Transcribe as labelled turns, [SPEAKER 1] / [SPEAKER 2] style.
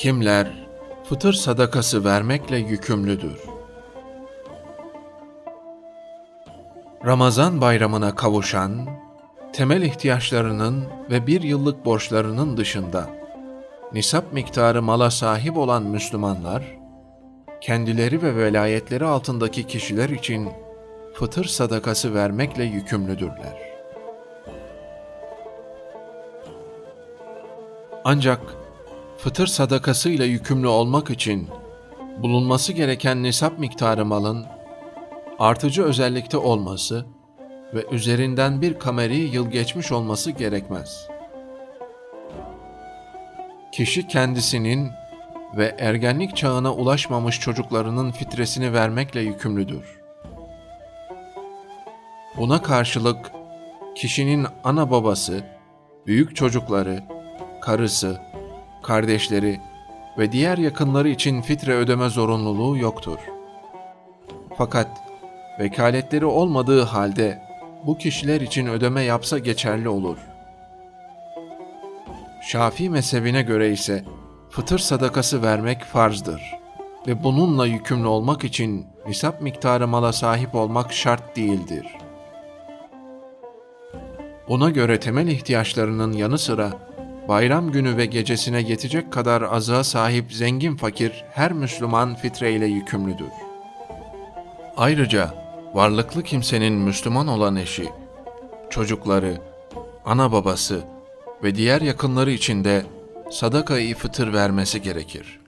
[SPEAKER 1] Kimler fıtır sadakası vermekle yükümlüdür? Ramazan bayramına kavuşan, temel ihtiyaçlarının ve bir yıllık borçlarının dışında nisap miktarı mala sahip olan Müslümanlar, kendileri ve velayetleri altındaki kişiler için fıtır sadakası vermekle yükümlüdürler. Ancak fıtır sadakasıyla yükümlü olmak için bulunması gereken nisap miktarı malın artıcı özellikte olması ve üzerinden bir kameri yıl geçmiş olması gerekmez. Kişi kendisinin ve ergenlik çağına ulaşmamış çocuklarının fitresini vermekle yükümlüdür. Buna karşılık kişinin ana babası, büyük çocukları, karısı, kardeşleri ve diğer yakınları için fitre ödeme zorunluluğu yoktur. Fakat vekaletleri olmadığı halde bu kişiler için ödeme yapsa geçerli olur. Şafii mezhebine göre ise fıtır sadakası vermek farzdır ve bununla yükümlü olmak için nisap miktarı mala sahip olmak şart değildir. Buna göre temel ihtiyaçlarının yanı sıra bayram günü ve gecesine yetecek kadar azığa sahip zengin fakir her Müslüman fitreyle yükümlüdür. Ayrıca varlıklı kimsenin Müslüman olan eşi, çocukları, ana babası ve diğer yakınları için de sadaka-i fıtır vermesi gerekir.